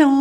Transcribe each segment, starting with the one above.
Hello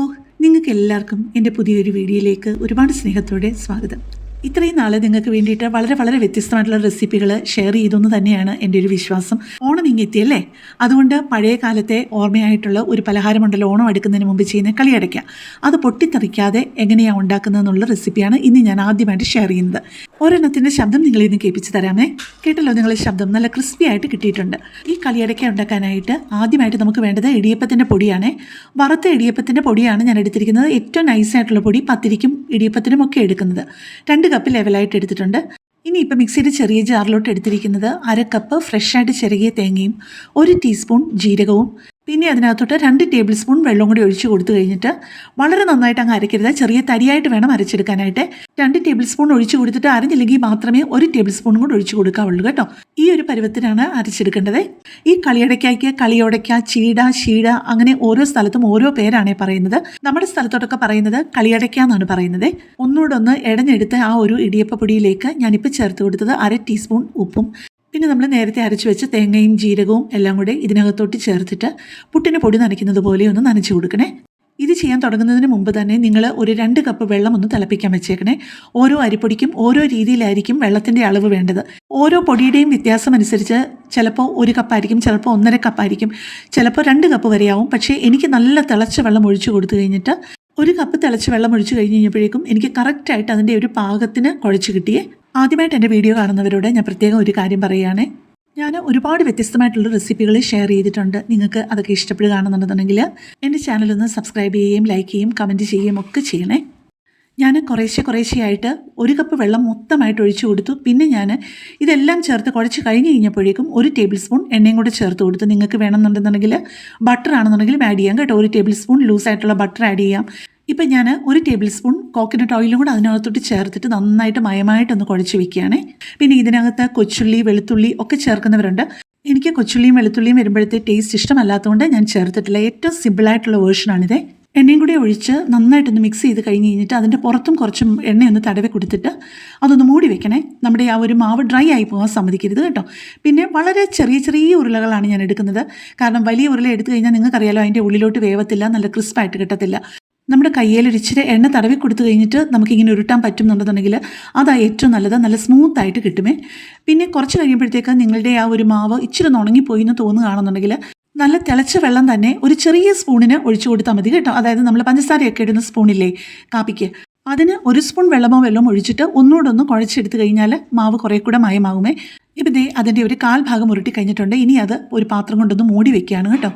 നിങ്ങൾക്ക് എല്ലാവർക്കും എന്റെ പുതിയൊരു വീഡിയോയിലേക്ക് ഒരുപാട് സ്നേഹത്തോടെ സ്വാഗതം. ഇത്രയും നാളെ നിങ്ങൾക്ക് വേണ്ടിയിട്ട് വളരെ വളരെ വ്യത്യസ്തമായിട്ടുള്ള റെസിപ്പികൾ ഷെയർ ചെയ്തെന്ന് തന്നെയാണ് എന്റെ ഒരു വിശ്വാസം. ഓണം ഇങ്ങെത്തിയല്ലേ? അതുകൊണ്ട് പഴയ കാലത്തെ ഓർമ്മയായിട്ടുള്ള ഒരു പലഹാരമുണ്ടല്ലോ ഓണം എടുക്കുന്നതിന് മുമ്പ് ചെയ്യുന്ന കളിയടയ്ക്ക. അത് പൊട്ടിത്തെറിക്കാതെ എങ്ങനെയാണ് ഉണ്ടാക്കുന്നതെന്നുള്ള റെസിപ്പിയാണ് ഇന്ന് ഞാൻ ആദ്യമായിട്ട് ഷെയർ ചെയ്യുന്നത്. ഒരെണ്ണത്തിന്റെ ശബ്ദം നിങ്ങളിൽ നിന്ന് കേൾപ്പിച്ച് തരാമേ. കേട്ടല്ലോ നിങ്ങൾ ശബ്ദം നല്ല ക്രിസ്പി ആയിട്ട് കിട്ടിയിട്ടുണ്ട്. ഈ കളിയടയ്ക്ക ഉണ്ടാക്കാനായിട്ട് ആദ്യമായിട്ട് നമുക്ക് വേണ്ടത് ഇടിയപ്പത്തിന്റെ പൊടിയാണ്. വറുത്ത ഇടിയപ്പത്തിന്റെ പൊടിയാണ് ഞാൻ എടുത്തിരിക്കുന്നത്. ഏറ്റവും നൈസായിട്ടുള്ള പൊടി പത്തിരിക്കും ഇടിയപ്പത്തിനും ഒക്കെ എടുക്കുന്നത്. രണ്ട് കപ്പ് ലെവലായിട്ട് എടുത്തിട്ടുണ്ട്. ഇനി ഇപ്പം മിക്സിയുടെ ചെറിയ ജാറിലോട്ട് എടുത്തിരിക്കുന്നത് അര കപ്പ് ഫ്രഷായിട്ട് ചിരകിയ തേങ്ങയും ഒരു ടീസ്പൂൺ ജീരകവും പിന്നെ അതിനകത്തോട്ട് രണ്ട് ടേബിൾ സ്പൂൺ വെള്ളം കൂടി ഒഴിച്ച് കൊടുത്തു കഴിഞ്ഞിട്ട് വളരെ നന്നായിട്ട് അങ്ങ് അരയ്ക്കരുത്. ചെറിയ തരിയായിട്ട് വേണം അരച്ചെടുക്കാനായിട്ട്. രണ്ട് ടേബിൾ സ്പൂൺ ഒഴിച്ച് കൊടുത്തിട്ട് അരഞ്ഞില്ലെങ്കിൽ മാത്രമേ ഒരു ടേബിൾ സ്പൂൺ കൂടി ഒഴിച്ച് കൊടുക്കാവുള്ളൂ കേട്ടോ. ഈ ഒരു പരുവത്തിനാണ് അരച്ചെടുക്കേണ്ടത്. ഈ കളിയടയ്ക്കായ്ക്ക് കളിയോടയ്ക്ക ചീട ശീട അങ്ങനെ ഓരോ സ്ഥലത്തും ഓരോ പേരാണേ പറയുന്നത്. നമ്മുടെ സ്ഥലത്തോട്ടൊക്കെ പറയുന്നത് കളിയടയ്ക്ക എന്നാണ് പറയുന്നത്. ഒന്നുകൂടെ ഒന്ന് ഇടഞ്ഞെടുത്ത് ആ ഒരു ഇടിയപ്പ പൊടിയിലേക്ക് ഞാനിപ്പോൾ ചേർത്ത് കൊടുത്തത് അര ടീസ്പൂൺ ഉപ്പും പിന്നെ നമ്മൾ നേരത്തെ അരച്ചു വെച്ച തേങ്ങയും ജീരകവും എല്ലാം കൂടെ ഇതിനകത്തോട്ട് ചേർത്തിട്ട് പുട്ടിന് പൊടി നനയ്ക്കുന്നത് പോലെ ഒന്ന് നനച്ചു കൊടുക്കണേ. ഇത് ചെയ്യാൻ തുടങ്ങുന്നതിന് മുമ്പ് തന്നെ നിങ്ങൾ ഒരു രണ്ട് കപ്പ് വെള്ളം ഒന്ന് തിളപ്പിക്കാൻ വെച്ചേക്കണേ. ഓരോ അരിപ്പൊടിക്കും ഓരോ രീതിയിലായിരിക്കും വെള്ളത്തിന്റെ അളവ് വേണ്ടത്. ഓരോ പൊടിയുടെയും വ്യത്യാസം അനുസരിച്ച് ചിലപ്പോൾ ഒരു കപ്പായിരിക്കും ചിലപ്പോൾ ഒന്നര കപ്പായിരിക്കും ചിലപ്പോൾ രണ്ട് കപ്പ് വരെയാവും. പക്ഷേ എനിക്ക് നല്ല തിളച്ച വെള്ളം ഒഴിച്ചു കൊടുത്തു കഴിഞ്ഞിട്ട് ഒരു കപ്പ് തിളച്ച് വെള്ളം ഒഴിച്ചു കഴിഞ്ഞ് കഴിഞ്ഞപ്പോഴേക്കും എനിക്ക് കറക്റ്റായിട്ട് അതിന്റെ ഒരു പാകത്തിന് കുഴച്ച് കിട്ടിയേ. ആദ്യമായിട്ട് എന്റെ വീഡിയോ കാണുന്നവരോട് ഞാൻ പ്രത്യേകം ഒരു കാര്യം പറയുകയാണേ. ഞാൻ ഒരുപാട് വ്യത്യസ്തമായിട്ടുള്ള റെസിപ്പികൾ ഷെയർ ചെയ്തിട്ടുണ്ട്. നിങ്ങൾക്ക് അതൊക്കെ ഇഷ്ടപ്പെടുകയാണെന്നുണ്ടെന്നുണ്ടെങ്കിൽ എന്റെ ചാനലൊന്ന് സബ്സ്ക്രൈബ് ചെയ്യുകയും ലൈക്ക് ചെയ്യുകയും കമന്റ് ചെയ്യുകയും ഒക്കെ ചെയ്യണേ. ഞാൻ കുറേശ്ശെ കുറേശ്ശെയായിട്ട് ഒരു കപ്പ് വെള്ളം മൊത്തമായിട്ട് ഒഴിച്ചു കൊടുത്തു. പിന്നെ ഞാൻ ഇതെല്ലാം ചേർത്ത് കുഴച്ച് കഴിഞ്ഞ് കഴിഞ്ഞപ്പോഴേക്കും ഒരു ടേബിൾ സ്പൂൺ എണ്ണയും കൂടെ ചേർത്ത് കൊടുത്തു. നിങ്ങൾക്ക് വേണമെന്നുണ്ടെന്നുണ്ടെങ്കിൽ ബട്ടർ ആണെന്നുണ്ടെങ്കിലും ആഡ് ചെയ്യാം കേട്ടോ. ഒരു ടേബിൾ സ്പൂൺ ലൂസായിട്ടുള്ള ബട്ടർ ആഡ് ചെയ്യാം. ഇപ്പം ഞാൻ ഒരു ടേബിൾ സ്പൂൺ കോക്കനട്ട് ഓയിലും കൂടെ അതിനകത്തോട്ട് ചേർത്തിട്ട് നന്നായിട്ട് മയമായിട്ടൊന്ന് കുഴച്ച് വെക്കുകയാണ് പിന്നെ ഇതിനകത്ത് കൊച്ചുള്ളി വെളുത്തുള്ളി ഒക്കെ ചേർക്കുന്നവരുണ്ട്. എനിക്ക് കൊച്ചുള്ളിയും വെളുത്തുള്ളിയും വരുമ്പോഴത്തെ ടേസ്റ്റ് ഇഷ്ടമല്ലാത്തതുകൊണ്ട് ഞാൻ ചേർത്തിട്ടില്ല. ഏറ്റവും സിമ്പിളായിട്ടുള്ള വേർഷനാണിത് എണ്ണയും കൂടി ഒഴിച്ച് നന്നായിട്ടൊന്ന് മിക്സ് ചെയ്ത് കഴിഞ്ഞ് കഴിഞ്ഞിട്ട് അതിന്റെ പുറത്തും കുറച്ചും എണ്ണയൊന്ന് തടവി കൊടുത്തിട്ട് അതൊന്ന് മൂടി വെക്കണേ. നമ്മുടെ ആ ഒരു മാവ് ഡ്രൈ ആയി പോകാൻ സമ്മതിക്കരുത് കേട്ടോ. പിന്നെ വളരെ ചെറിയ ചെറിയ ഉരുളകളാണ് ഞാൻ എടുക്കുന്നത്. കാരണം വലിയ ഉരുള എടുത്തു കഴിഞ്ഞാൽ നിങ്ങൾക്കറിയാലോ അതിന്റെ ഉള്ളിലോട്ട് വേവത്തില്ല നല്ല ക്രിസ്പായിട്ട് കിട്ടത്തില്ല. നമ്മുടെ കയ്യിൽ ഒരു ഇച്ചിരി എണ്ണ തടവി കൊടുത്തു കഴിഞ്ഞിട്ട് നമുക്കിങ്ങനെ ഉരുട്ടാൻ പറ്റുന്നുണ്ടെന്നുണ്ടെങ്കിൽ അതാ ഏറ്റവും നല്ലത് നല്ല സ്മൂത്ത് ആയിട്ട് കിട്ടുമേ. പിന്നെ കുറച്ച് കഴിയുമ്പോഴത്തേക്ക് നിങ്ങളുടെ ആ ഒരു മാവ് ഇച്ചിരി ഉണങ്ങിപ്പോയി എന്ന് തോന്നുകയാണെന്നുണ്ടെങ്കിൽ നല്ല തിളച്ച വെള്ളം തന്നെ ഒരു ചെറിയ സ്പൂണിന് ഒഴിച്ചു കൊടുത്താൽ മതി കേട്ടോ. അതായത് നമ്മൾ പഞ്ചസാരയൊക്കെ ഇടുന്ന സ്പൂണില്ലേ കാപ്പിക്ക്. അതിന് ഒരു സ്പൂൺ വെള്ളമോ വെള്ളമോ ഒഴിച്ചിട്ട് ഒന്നുകൂടൊന്ന് കുഴച്ചെടുത്ത് കഴിഞ്ഞാൽ മാവ് കുറേ കൂടെ മയമാകുമേ. ഇപ്പം ദേ അതിന്റെ ഒരു കാൽ ഭാഗം ഉരുട്ടി കഴിഞ്ഞിട്ടുണ്ട്. ഇനി അത് ഒരു പാത്രം കൊണ്ടൊന്ന് മൂടി വെക്കുകയാണ് കേട്ടോ.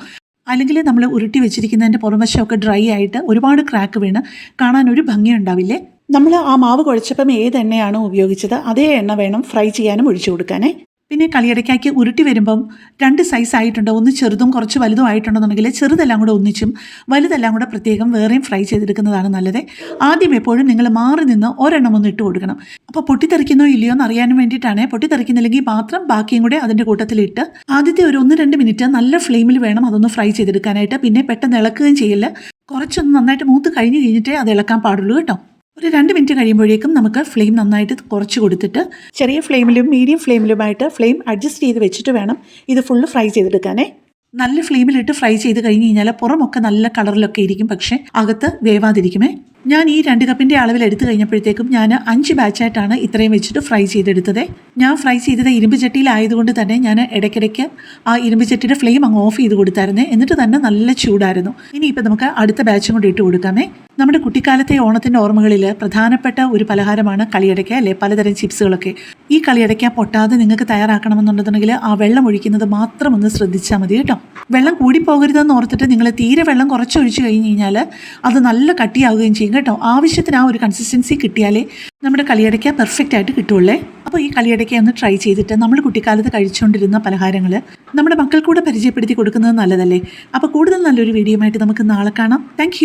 അല്ലെങ്കിൽ നമ്മൾ ഉരുട്ടി വെച്ചിരിക്കുന്നതിന്റെ പുറംവശമൊക്കെ ഡ്രൈ ആയിട്ട് ഒരുപാട് ക്രാക്ക് വീണ് കാണാൻ ഒരു ഭംഗി ഉണ്ടാവില്ലേ നമ്മൾ ആ മാവ് കുഴച്ചപ്പം ഏത് എണ്ണയാണോ ഉപയോഗിച്ചത് അതേ എണ്ണ വേണം ഫ്രൈ ചെയ്യാനും ഒഴിച്ചു കൊടുക്കാനേ. പിന്നെ കളിയടയ്ക്കാക്കി ഉരുട്ടി വരുമ്പം രണ്ട് സൈസ് ആയിട്ടുണ്ട് ഒന്ന് ചെറുതും കുറച്ച് വലുതും ആയിട്ടുണ്ടെന്നുണ്ടെങ്കിൽ ചെറുതെല്ലാം കൂടെ ഒന്നിച്ചും വലുതെല്ലാം കൂടെ പ്രത്യേകം വേറെയും ഫ്രൈ ചെയ്തെടുക്കുന്നതാണ് നല്ലത്. ആദ്യം എപ്പോഴും നിങ്ങൾ മാറി നിന്ന് ഒരെണ്ണം ഒന്ന് ഇട്ട് കൊടുക്കണം. അപ്പോൾ പൊട്ടിത്തെറിക്കുന്നോ ഇല്ലയോ എന്ന് അറിയാനും വേണ്ടിയിട്ടാണ്. പൊട്ടിത്തെറിക്കുന്നില്ലെങ്കിൽ മാത്രം ബാക്കിയും കൂടെ അതിന്റെ കൂട്ടത്തിലിട്ട് ആദ്യത്തെ ഒരു ഒന്ന് രണ്ട് മിനിറ്റ് നല്ല ഫ്ലെയിമിൽ വേണം അതൊന്ന് ഫ്രൈ ചെയ്തെടുക്കാനായിട്ട്. പിന്നെ പെട്ടെന്ന് ഇളക്കുകയും ചെയ്യില്ല കുറച്ചൊന്ന് നന്നായിട്ട് മൂത്ത് കഴിഞ്ഞ് കഴിഞ്ഞിട്ടേ അത് ഇളക്കാൻ പാടുള്ളൂ കേട്ടോ. ഒരു രണ്ട് മിനിറ്റ് കഴിയുമ്പോഴേക്കും നമുക്ക് ഫ്ലെയിം നന്നായിട്ട് കുറച്ച് കൊടുത്തിട്ട് ചെറിയ ഫ്ലെയിമിലും മീഡിയം ഫ്ലെയിമിലുമായിട്ട് ഫ്ലെയിം അഡ്ജസ്റ്റ് ചെയ്ത് വെച്ചിട്ട് വേണം ഇത് ഫുള്ള് ഫ്രൈ ചെയ്തെടുക്കാനേ. നല്ല ഫ്ലെയിമിലിട്ട് ഫ്രൈ ചെയ്ത് കഴിഞ്ഞ് കഴിഞ്ഞാൽ പുറമൊക്കെ നല്ല കളറിലൊക്കെ ഇരിക്കും പക്ഷേ അകത്ത് വേവാതിരിക്കുമേ. ഞാൻ ഈ രണ്ട് കപ്പിന്റെ അളവിൽ എടുത്തു കഴിഞ്ഞപ്പോഴത്തേക്കും ഞാൻ അഞ്ച് ബാച്ചായിട്ടാണ് ഇത്രയും വെച്ചിട്ട് ഫ്രൈ ചെയ്തെടുത്തത്. ഞാൻ ഫ്രൈ ചെയ്തത് ഇരുമ്പ് ചട്ടിയിലായതുകൊണ്ട് തന്നെ ഞാൻ ഇടയ്ക്കിടയ്ക്ക് ആ ഇരുമ്പ് ചട്ടിയുടെ ഫ്ലെയിം അങ്ങ് ഓഫ് ചെയ്ത് കൊടുത്തായിരുന്നേ. എന്നിട്ട് തന്നെ നല്ല ചൂടായിരുന്നു. ഇനിയിപ്പോൾ നമുക്ക് അടുത്ത ബാച്ചും കൂടി ഇട്ട് കൊടുക്കാമേ. നമ്മുടെ കുട്ടിക്കാലത്തെ ഓണത്തിന്റെ ഓർമ്മകളിൽ പ്രധാനപ്പെട്ട ഒരു പലഹാരമാണ് കളിയടയ്ക്ക അല്ലെ? പലതരം ചിപ്സുകളൊക്കെ. ഈ കളിയടയ്ക്ക പൊട്ടാതെ നിങ്ങൾക്ക് തയ്യാറാക്കണമെന്നുണ്ടെന്നുണ്ടെങ്കിൽ ആ വെള്ളം ഒഴിക്കുന്നത് മാത്രം ഒന്ന് ശ്രദ്ധിച്ചാൽ മതി കേട്ടോ. വെള്ളം കൂടിപ്പോകരുതെന്ന് ഓർത്തിട്ട് നിങ്ങൾ തീരെ വെള്ളം കുറച്ചൊഴിച്ച് കഴിഞ്ഞ് കഴിഞ്ഞാൽ അത് നല്ല കട്ടിയാവുകയും ചെയ്യും. കേട്ടോ. ആവശ്യത്തിന് ആ ഒരു കൺസിസ്റ്റൻസി കിട്ടിയാലേ നമ്മുടെ കളിയടയ്ക്ക പെർഫെക്റ്റ് ആയിട്ട് കിട്ടുള്ളേ. അപ്പോൾ ഈ കളിയടയ്ക്ക ഒന്ന് ട്രൈ ചെയ്തിട്ട് നമ്മൾ കുട്ടിക്കാലത്ത് കഴിച്ചുകൊണ്ടിരുന്ന പലഹാരങ്ങൾ നമ്മുടെ മക്കൾക്കൂടെ പരിചയപ്പെടുത്തി കൊടുക്കുന്നത് നല്ലതല്ലേ? അപ്പോൾ കൂടുതൽ നല്ലൊരു വീഡിയോ ആയിട്ട് നമുക്ക് നാളെ കാണാം. താങ്ക്